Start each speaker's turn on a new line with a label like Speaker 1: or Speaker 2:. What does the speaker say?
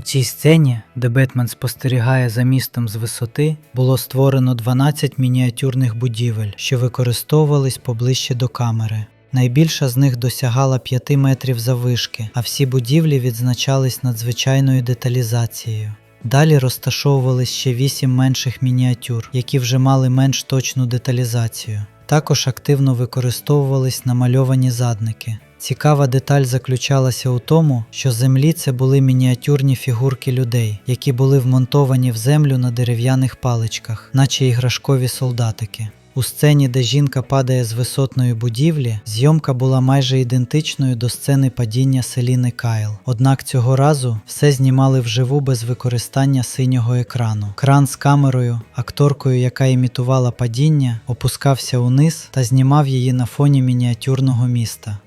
Speaker 1: цій сцені, де Бетмен спостерігає за містом з висоти, було створено 12 мініатюрних будівель, що використовувались поближче до камери. Найбільша з них досягала 5 метрів заввишки, а всі будівлі відзначались надзвичайною деталізацією. Далі розташовувались ще 8 менших мініатюр, які вже мали менш точну деталізацію. Також активно використовувались намальовані задники. Цікава деталь заключалася у тому, що землі це були мініатюрні фігурки людей, які були вмонтовані в землю на дерев'яних паличках, наче іграшкові солдатики. У сцені, де жінка падає з висотної будівлі, зйомка була майже ідентичною до сцени падіння Селіни Кайл. Однак цього разу все знімали вживу без використання синього екрану. Кран з камерою, акторкою, яка імітувала падіння, опускався униз та знімав її на фоні мініатюрного міста.